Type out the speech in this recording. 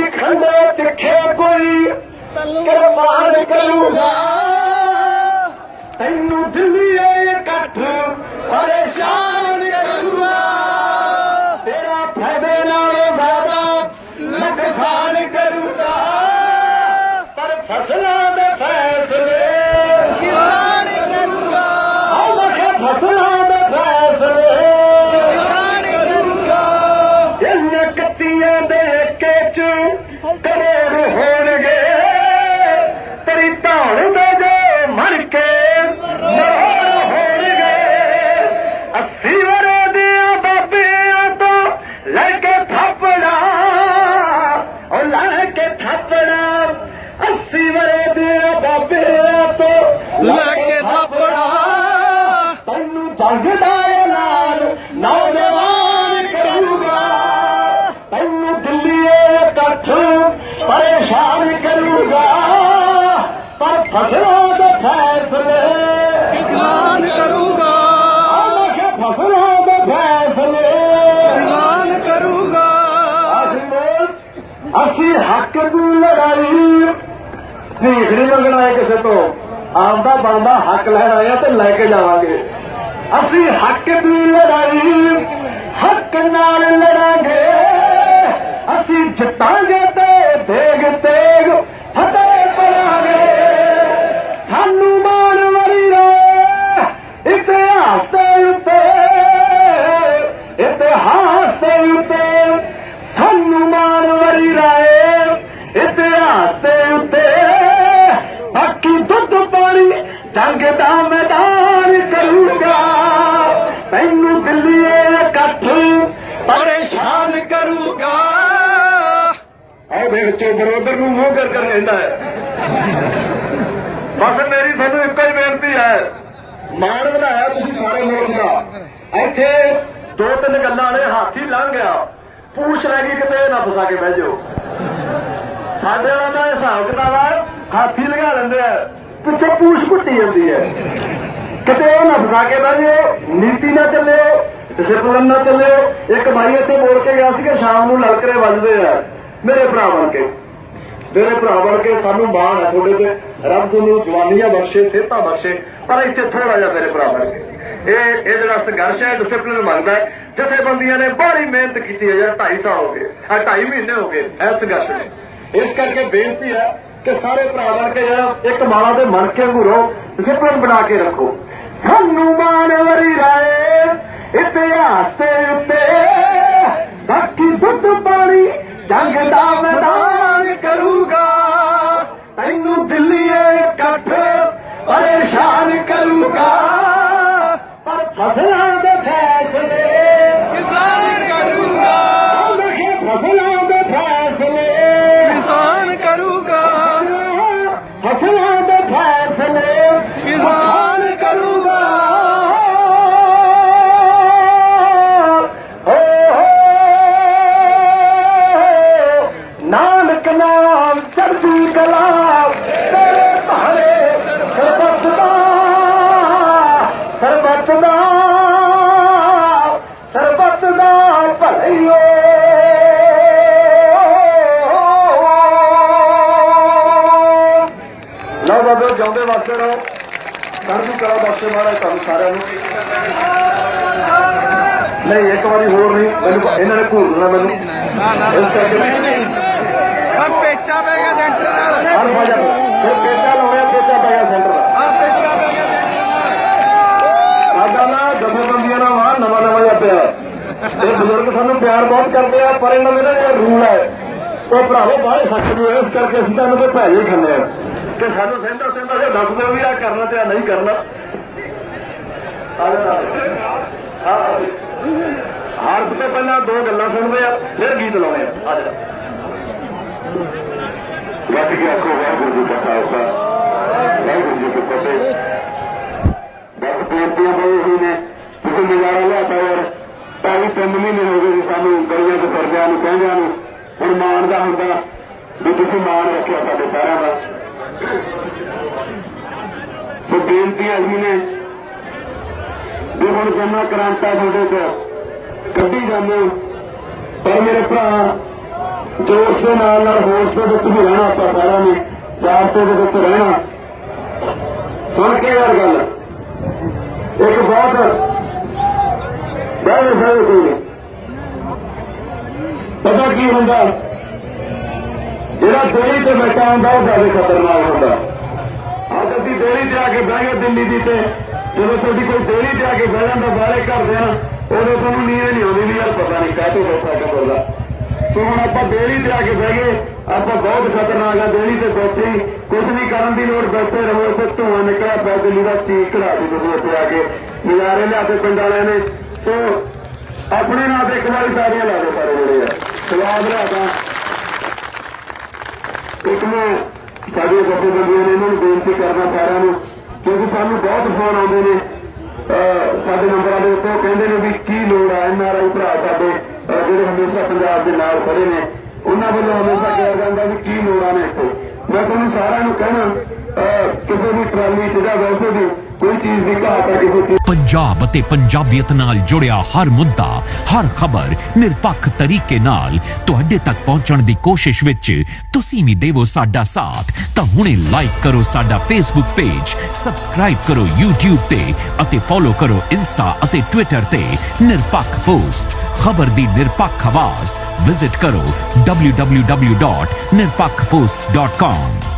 ਤੇਰੀ ਖੰਡੇ ਤਿੱਖੇ ਕੋਈ ਕਿਰਪਾਨ ਕਰੂਗਾ ਤੈਨੂੰ ਦਿੱਲੀ ਇਕੱਠ ਪਰੇਸ਼ਾਨ ਪਰੇਸ਼ਾਨ ਕਰੂਗਾ ਪਰ ਫਸਲਾਂ ਦੇ ਫੈਸਲੇ ਕਿਸਾਨ ਕਰੂਗਾ। ਫਸਲਾਂ ਦੇ ਫੈਸਲੇ। ਕਿਸਾਨ ਕਰੂਗਾ। ਅਸੀਂ ਹੱਕ ਦੀ ਲੜਾਈ ਭੀਖ ਨਹੀਂ ਮੰਗਣਾ ਹੈ ਕਿਸੇ ਤੋਂ। ਆਪਦਾ ਬਣਦਾ ਹੱਕ ਲੈਣ ਆਏ ਆ ਤੇ ਲੈ ਕੇ ਜਾਵਾਂਗੇ। ਅਸੀਂ ਹੱਕ ਦੀ ਲੜਾਈ ਹੱਕ ਨਾਲ ਲੜਾਂਗੇ। ਅਸੀਂ ਜਿੱਤਾਂਗੇ ਜੰਗ ਦਾ ਮੈਦਾਨ ਕਰੂਗਾ। ਤੈਨੂੰ ਦਿੱਲੀ ਇਕੱਠ ਪਰੇਸ਼ਾਨ ਕਰੂਗਾ। ਆਹ ਦੇ ਵਿੱਚੋਂ ਬਰੋਦਰ ਨੂੰ ਮੂੰਹ ਕਰ ਕਰ ਲੈਂਦਾ ਹੈ। ਬਸ ਮੇਰੀ ਤੁਹਾਨੂੰ ਇੱਕੋ ਹੀ ਬੇਨਤੀ ਹੈ। ਮਾਣ ਬਣਾਇਆ ਤੁਸੀਂ ਸਾਰੇ ਮੁਲਕ ਦਾ। ਇੱਥੇ ਦੋ ਤਿੰਨ ਗੱਲਾਂ ਨੇ, ਹਾਥੀ ਲੰਘ ਗਿਆ। ਪੂਛ ਰਹਿ ਗਈ ਕਿਤੇ ਨਾ ਫਸਾ ਕੇ ਬਹਿ ਜਾਓ। ਸਾਡੇ ਵਾਲਾ ਦਾ ਹਿਸਾਬ ਕਿਤਾਬ ਹਾਥੀ ਲਗਾ ਲੈਂਦੇ ਆ। ਪਿੱਛੇ ਪੂਛ ਘੁੱਟੀ ਜਾਂਦੀ ਹੈ। ਕਿਤੇ ਉਹ ਨਾ ਫਸਾ ਕੇ ਬਹਿ ਨੀਤੀ ਨਾ ਚੱਲਿਓ ਡਿਸਪਲਿਨ ਨਾ ਚੱਲਿਓ। ਇੱਕ ਭਾਈ ਇੱਥੇ ਬੋਲ ਕੇ ਗਿਆ ਸੀ ਕਿ ਸ਼ਾਮ ਨੂੰ ਲਲਕਰੇ ਵੱਜਦੇ ਆ। ਮੇਰੇ ਭਰਾ ਬਣ ਕੇ। ਮੇਰੇ ਭਰਾ ਬਣ ਕੇ ਸਾਨੂੰ ਮਾਣ ਹੈ ਤੁਹਾਡੇ ਤੇ। ਰੱਬ ਤੁਹਾਨੂੰ ਜਵਾਨੀਆਂ ਬਖਸ਼ੇ, ਸਿਹਤਾਂ ਬਖਸ਼ੇ, ਪਰ ਇੱਥੇ ਥੋੜਾ ਜਿਹਾ ਮੇਰੇ ਭਰਾ ਬਣ ਕੇ। ਇਹ ਇਹ ਜਿਹੜਾ ਸੰਘਰਸ਼ ਹੈ ਡਿਸਪਲਿਨ ਮੰਗਦਾ ਜਥੇਬੰਦੀਆਂ ਨੇ ਬੜੀ ਮਿਹਨਤ ਕੀਤੀ ਹੈ ਯਾਰ 2.5 ਸਾਲ ਹੋ ਗਏ। ਆ 2.5 ਮਹੀਨੇ ਹੋ ਗਏ ਇਸ ਸੰਘਰਸ਼ ਨੂੰ। ਇਸ ਕਰਕੇ ਬੇਨਤੀ ਹੈ ਕਿ ਸਾਰੇ ਭਰਾ ਬਣ ਕੇ ਜਿਹੜਾ ਇੱਕ ਮਾਲਾ ਦੇ ਮਨ ਕੇ ਵਾਂਗੂ ਡਿਸਪਲਿਨ ਬਣਾ ਕੇ ਰੱਖੋ। ਸਾਨੂੰ ਮਾਣ ਰਾਏ, ਇਤਿਹਾਸ ਉੱਤੇ। ਬਾਕੀ ਦੁੱਧ ਪਾਣੀ, ਜੰਗ ਦਾ ਮੈਦਾਨ ਕਰੂਗਾ। ਤੈਨੂੰ ਦਿੱਲੀ ਇਕੱਠ ਪਰੇਸ਼ਾਨ ਕਰੂਗਾ। ਪਰ ਫਸਲਾਂ ਨਾਨਕ ਨਾਮ ਕਲਾ ਤੇਰੇ ਭਾਰੇ ਸਰਬੱਤ ਦਾ ਸਰਬੱਤ ਦਾ ਸਰਬੱਤ ਦਾ ਭਲਈਓ ਲਓ ਬਾਬੇ ਜਿਉਂਦੇ ਵਾਸਤੇ ਰਹੋ। ਸਰਦੀ ਕਲਾ ਬਖਸ਼ੇ ਮਹਾਰਾਜ ਤੁਹਾਨੂੰ ਸਾਰਿਆਂ ਨੂੰ। ਨਹੀਂ, ਇੱਕ ਵਾਰੀ ਹੋਰ ਨਹੀਂ, ਮੈਨੂੰ ਇਹਨਾਂ ਨੇ ਘੂਰਨਾ ਮੈਨੂੰ। ਇਸ ਕਰਕੇ ਆ ਪੇਚਾ ਪੈ ਗਿਆ ਸੈਂਟਰ ਨਾਲ। ਹਰ ਵਜ੍ਹਾ ਫਿਰ ਪੇਚਾ ਲਾਉਣਾ ਪੇਚਾ ਪੈ ਗਿਆ ਸੈਂਟਰ ਦਾ ਆ ਪੇਚਾ ਪੈ ਗਿਆ ਸਾਡਾ ਨਾ ਜਥੇਬੰਦੀਆਂ ਨਾਲ ਵਾਹ ਨਵਾਂ ਨਵਾਂ ਜਿਹਾ ਪਿਆ। ਇਹ ਬਜ਼ੁਰਗ ਸਾਨੂੰ ਪਿਆਰ ਬਹੁਤ ਕਰਦੇ ਆ ਪਰ ਇਹਨਾਂ ਦਾ ਜਿਹੜਾ ਰੂਲ ਹੈ ਉਹ ਭਰਾਵੋ ਬਾਹਲੇ ਸਖਤ ਨੇ ਇਸ ਕਰਕੇ ਅਸੀਂ ਤਾਂ ਇਹਨਾਂ ਦੇ ਭੈਜ ਹੀ ਖਾਂਦੇ ਆ। ਕਿ ਸਾਨੂੰ ਸਹਿੰਦਾ ਸਹਿੰਦਾ ਜੇ ਦੱਸ ਦਿਓ ਵੀ ਆ ਕਰਨਾ ਤੇ ਆ ਨਹੀਂ ਕਰਨਾ। ਹਾਰ ਤੋਂ ਪਹਿਲਾਂ ਦੋ ਗੱਲਾਂ ਸੁਣਦੇ ਆ ਫਿਰ ਗੀਤ ਲਾਉਣੇ ਆ। ਆ ਜਾ ਵੱਧ ਗਿਆ ਕੋ ਵਾਹਿਗੁਰੂ ਜੀ ਕਾ ਖਾਲਸਾ। ਵਾਹਿਗੁਰੂ ਜੀ ਕੀ ਫਤਿਹ। ਬਸ ਬੇਨਤੀਆਂ ਬਹੁਤ ਹੀ ਨੇ, ਤੁਸੀਂ ਨਜ਼ਾਰਾ ਲਿਆਤਾ ਯਾਰ ਢਾਈ ਤਿੰਨ ਮਹੀਨੇ ਹੋ ਗਏ ਸੀ ਸਾਨੂੰ ਗਲੀਆਂ ਤੇ ਫਿਰਦਿਆਂ ਨੂੰ ਕਹਿੰਦਿਆਂ ਨੂੰ। ਹੁਣ ਮਾਣ ਦਾ ਹੁੰਦਾ ਵੀ ਤੁਸੀਂ ਮਾਣ ਰੱਖਿਆ ਸਾਡੇ ਸਾਰਿਆਂ ਦਾ। ਸੋ ਬੇਨਤੀਆਂ ਹੀ ਨੇ, ਵੀ ਹੁਣ ਜਮਾ ਕਰਾਂਤਾ ਤੁਹਾਡੇ ਚ ਕੱਢੀ ਜਾਂਦੇ ਹੋ। ਪਰ ਮੇਰੇ ਭਰਾ ਜੋਸ਼ ਦੇ ਨਾਲ ਨਾਲ ਹੋਸ਼ ਦੇ ਵਿੱਚ ਵੀ ਰਹਿਣਾ ਆਪਾਂ ਸਾਰਿਆਂ ਨੇ ਜਾਗਤੇ ਦੇ ਵਿੱਚ ਰਹਿਣਾ। ਸੁਣ ਕੇ ਯਾਰ ਗੱਲ। ਇੱਕ ਬਹੁਤ ਬਹਿ ਬਹਿ ਕੋਈ ਨੀ। ਪਤਾ ਕੀ ਹੁੰਦਾ? ਜਿਹੜਾ ਦੇਰੀ ਤੇ ਬੈਠਾ ਹੁੰਦਾ, ਉਹ ਜ਼ਿਆਦਾ ਖਤਰਨਾਕ ਹੁੰਦਾ। ਅੱਜ ਅਸੀਂ ਦੇਰੀ ਤੇ ਆ ਕੇ ਬਹਿ ਗਏ ਦਿੱਲੀ ਦੀ ਤੇ, ਜਦੋਂ ਤੁਹਾਡੀ ਕੋਈ ਦੇਰੀ ਤੇ ਆ ਕੇ ਬਹਿ ਜਾਂਦਾ ਬਾਹਰੇ ਘਰ ਦੇ ਨਾ, ਉਦੋਂ ਤੁਹਾਨੂੰ ਨੀਂਦ ਨਹੀਂ ਆਉਂਦੀ ਵੀ ਯਾਰ ਪਤਾ ਨਹੀਂ ਕਾਹਤੋਂ ਬੈਠਾ ਕਿਉਂ ਦਾ ਸੋ ਹੁਣ ਆਪਾਂ ਦੇਰੀ ਤੇ ਆ ਕੇ ਬਹਿ ਗਏ। ਆਪਾਂ ਬਹੁਤ ਖਤਰਨਾਕ ਆ ਦੇਰੀ ਤੇ ਬੈਠੇ। ਕੁਝ ਨਹੀਂ ਕਰਨ ਦੀ ਲੋੜ ਬੈਠੇ ਰਹੋ, ਇੱਥੇ ਧੂਆਂ ਨਿਕਲਿਆ ਪਿਆ ਦਾ ਚੀਕ ਕਢਾ ਦੀ ਤੁਸੀਂ ਉੱਥੇ ਆ ਕੇ ਨਜ਼ਾਰੇ ਲਿਆਤੇ ਪਿੰਡ ਵਾਲਿਆਂ ਨੇ। ਸੋ ਆਪਣੇ ਨਾਲ ਤੇ ਇੱਕ ਵਾਰੀ ਤਾੜੀਆਂ ਲਾ ਦਿਓ ਸਾਰੇ ਜਿਹੜੇ ਆ। ਸਵਾਦ ਲਿਆਦਾ ਇੱਕ ਮੈਂ ਸਾਡੇ ਜਥੇਬੰਦੀਆਂ ਨੇ ਇਹਨਾਂ ਨੂੰ ਬੇਨਤੀ ਕਰਨਾ ਸਾਰਿਆਂ ਨੂੰ, ਕਿਉਂਕਿ ਸਾਨੂੰ ਬਹੁਤ ਫੋਨ ਆਉਂਦੇ ਨੇ। ਸਾਡੇ ਨੰਬਰਾਂ ਦੇ ਉੱਤੇ ਉਹ ਕਹਿੰਦੇ ਨੇ ਵੀ ਕੀ ਲੋੜ ਆ ਐਨਆਰਆਈ ਭਰਾ ਸਾਡੇ ਜਿਹੜੇ ਹਮੇਸ਼ਾ ਪੰਜਾਬ ਦੇ ਨਾਲ ਖੜੇ ਨੇ, ਉਹਨਾਂ ਵੱਲੋਂ ਹਮੇਸ਼ਾ ਕਿਹਾ ਜਾਂਦਾ ਵੀ ਕੀ ਲੋੜਾਂ ਨੇ ਇੱਥੇ। ਮੈਂ ਤੁਹਾਨੂੰ ਸਾਰਿਆਂ ਨੂੰ ਕਹਿਣਾ ਕਿਸੇ ਵੀ ਟਰਾਲੀ 'ਚ ਜਾਂ ਵੈਸੇ ਵੀ ਕੋਈ ਚੀਜ਼ ਦੀ ਘਾਟ ਹੈ ਕਿਸੇ ਚੀਜ਼ ਪੰਜਾਬ ਅਤੇ ਪੰਜਾਬੀਅਤ ਨਾਲ ਜੁੜਿਆ ਹਰ ਮੁੱਦਾ, ਹਰ ਖਬਰ ਨਿਰਪੱਖ ਤਰੀਕੇ ਨਾਲ ਤੁਹਾਡੇ ਤੱਕ ਪਹੁੰਚਣ ਦੀ ਕੋਸ਼ਿਸ਼ ਵਿੱਚ ਤੁਸੀਂ ਵੀ ਦੇਵੋ ਸਾਡਾ ਸਾਥ। ਤਾਂ ਹੁਣੇ ਲਾਈਕ ਕਰੋ ਸਾਡਾ ਫੇਸਬੁੱਕ ਪੇਜ ਸਬਸਕ੍ਰਾਈਬ ਕਰੋ YouTube ਤੇ ਅਤੇ ਫੋਲੋ ਕਰੋ ਇੰਸਟਾ ਅਤੇ ਟਵਿੱਟਰ ਤੇ ਨਿਰਪੱਖ ਪੋਸਟ ਖਬਰ ਦੀ ਨਿਰਪੱਖ ਆਵਾਜ਼ ਵਿਜ਼ਿਟ ਕਰੋ www.nirpakhpost.com